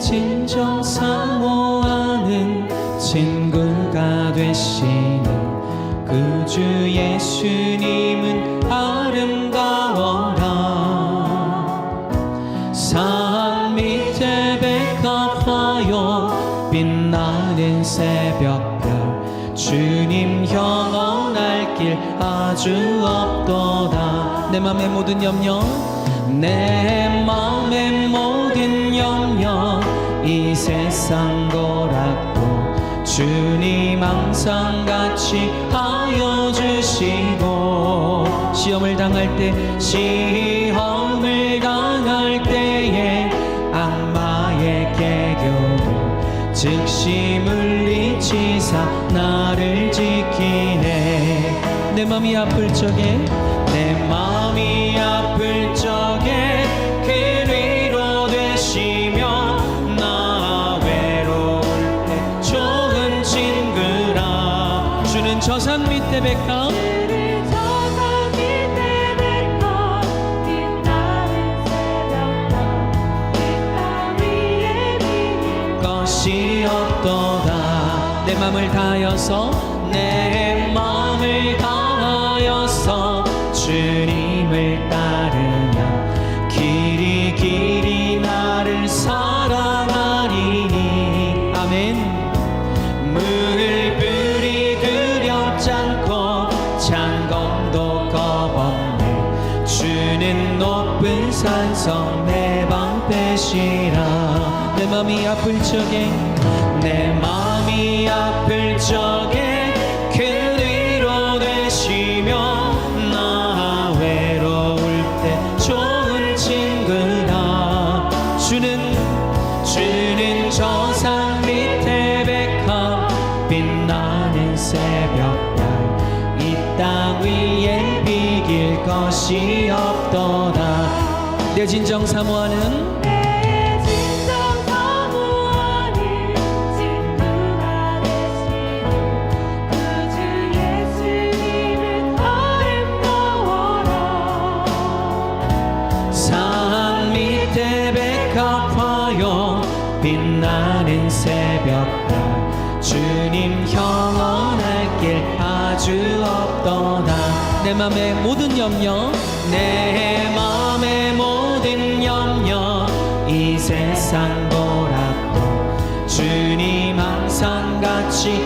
진정 사모하는 친구가 되시는 그 주 예수님은 아름다워라. 삶이 재백합하여 빛나는 새벽별 주님 영원할 길 아주 없도다. 내 맘의 모든 염려 내 주님 항상 같이 하여 주시고 시험을 당할 때 시. 내 마음을 다하여서 주님을 따. 것이 없더라. 내 진정 사모하는 염려 내 마음의 모든 염려 이 세상 보라고 주님 항상 같이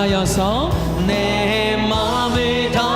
하여서 내 마음을 다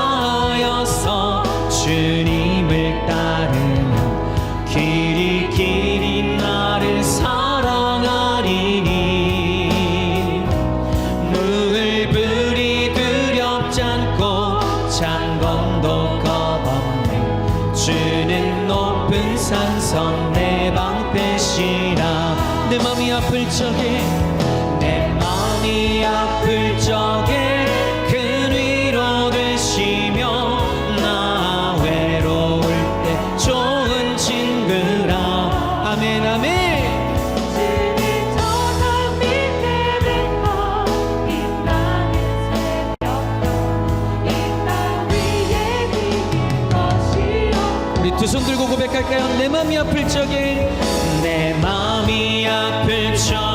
손 들고 고백할까요? 내 마음이 아플 적에 내 마음이 아플 적에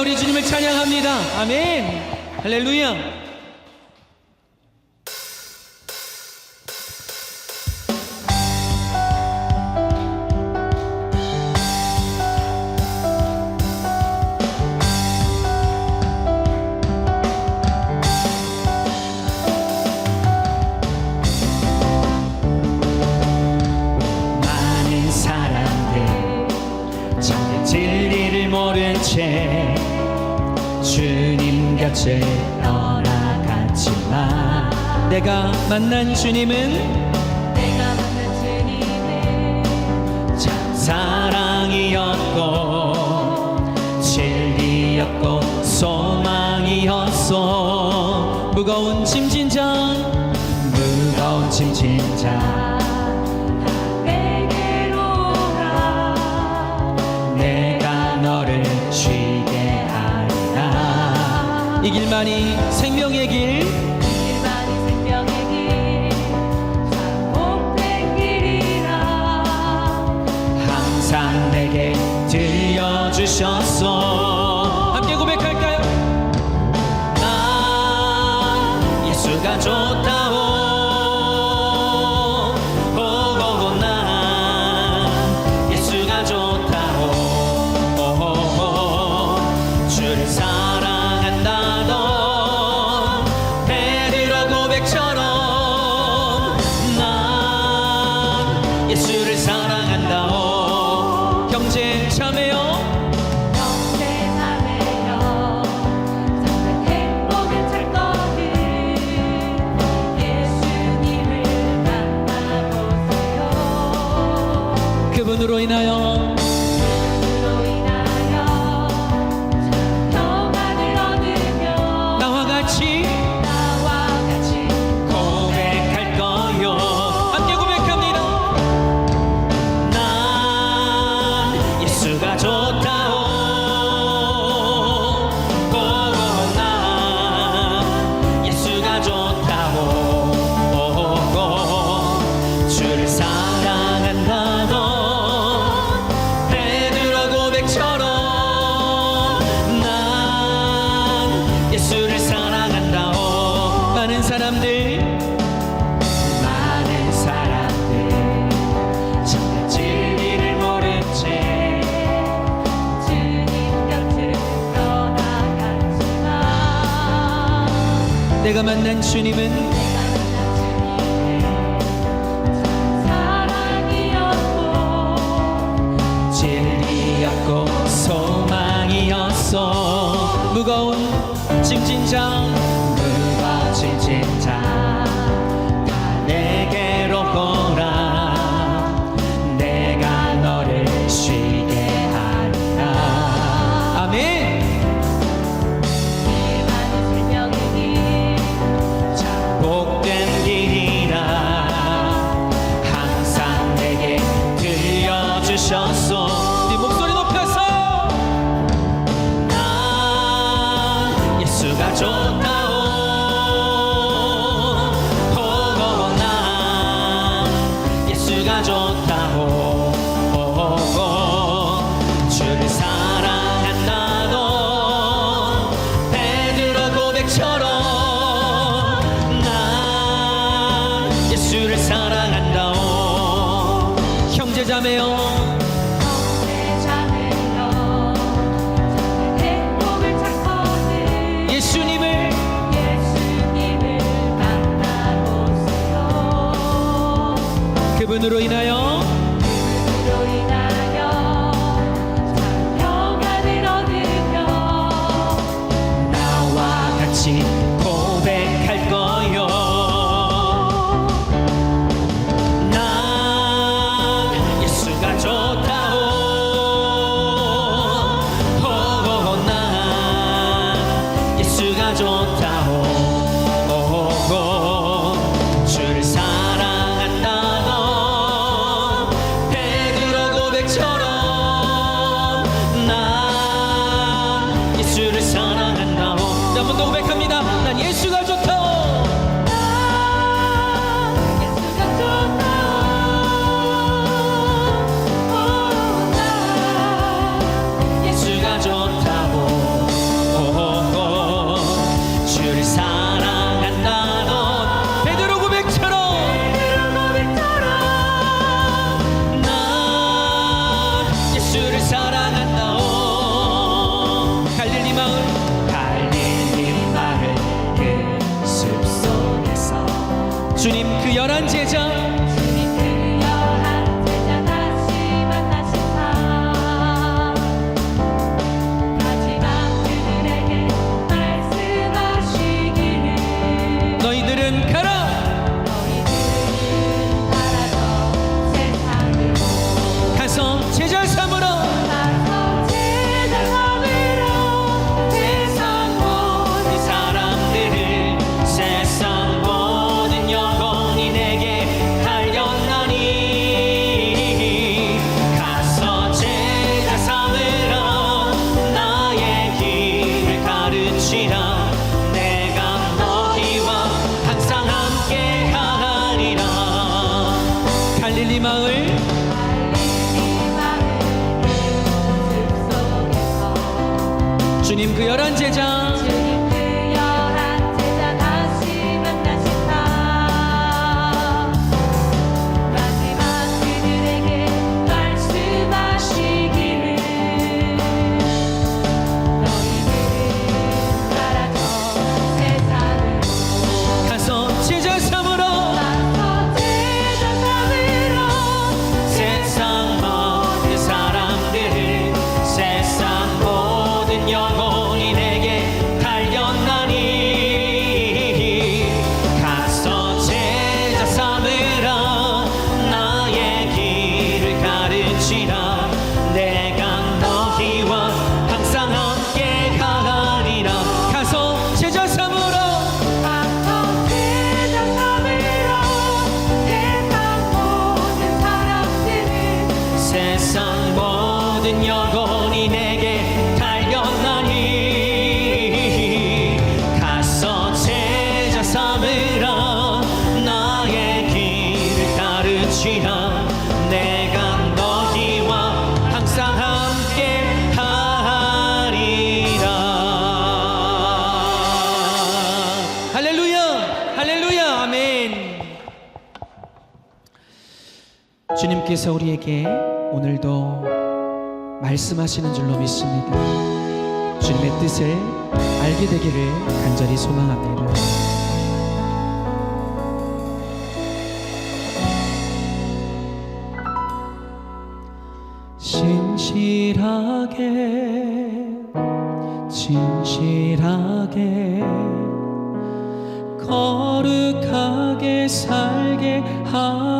우리 주님을 찬양합니다. 아멘. 할렐루야. 만난 주님은 만난 주님은 믿음으로 인하여 평안을 얻으며 나와 같이 somebody. 주께서 우리에게 오늘도 말씀하시는 줄로 믿습니다. 주님의 뜻을 알게 되기를 간절히 소망합니다. 진실하게, 진실하게 거룩하게 살게 하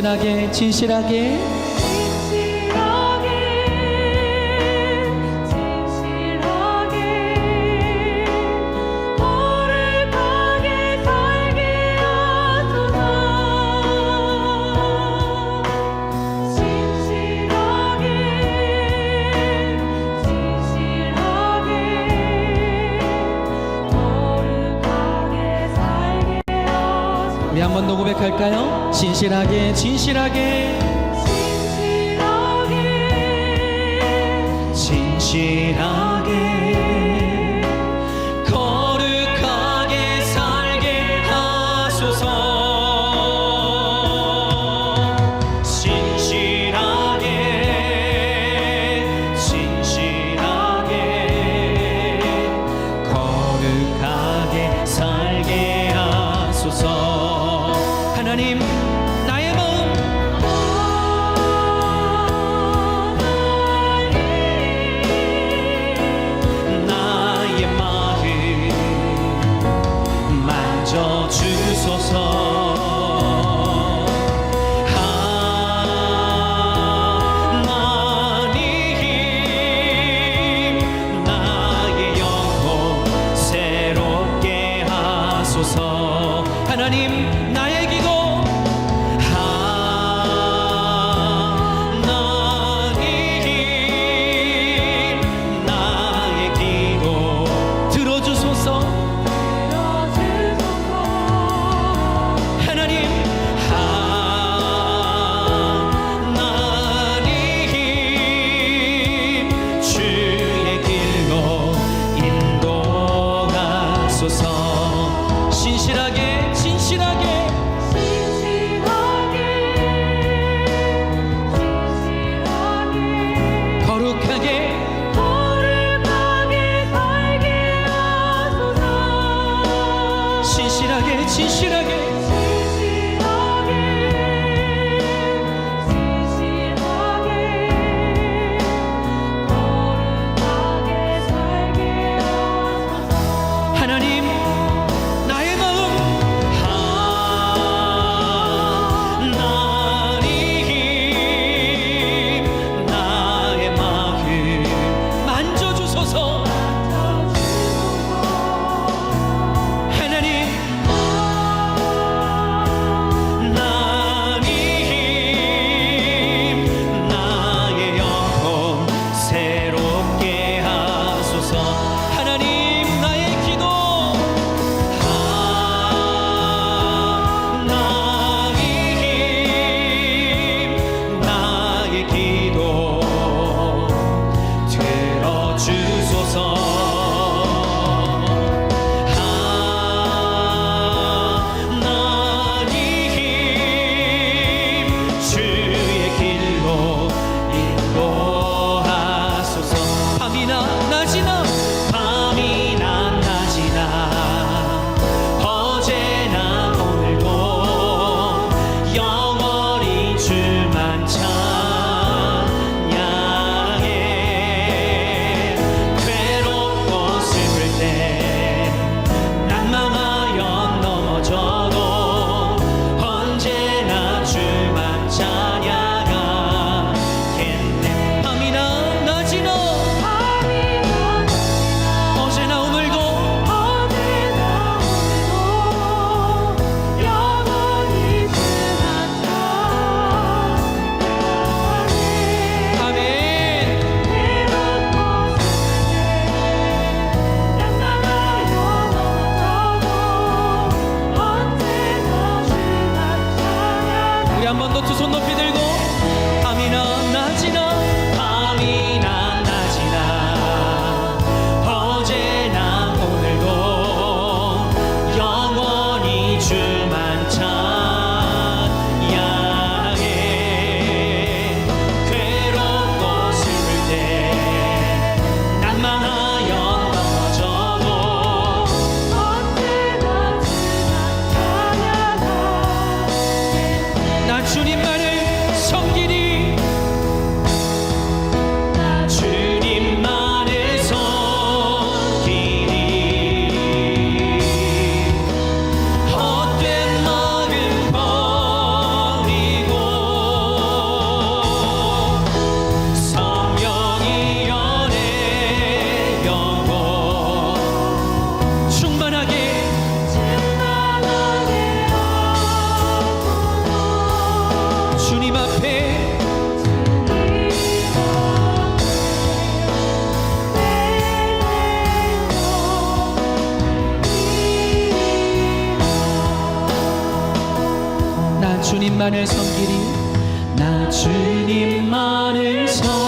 진실하게 진실하게. 확실하게 진실하게. 주님만을 섬기리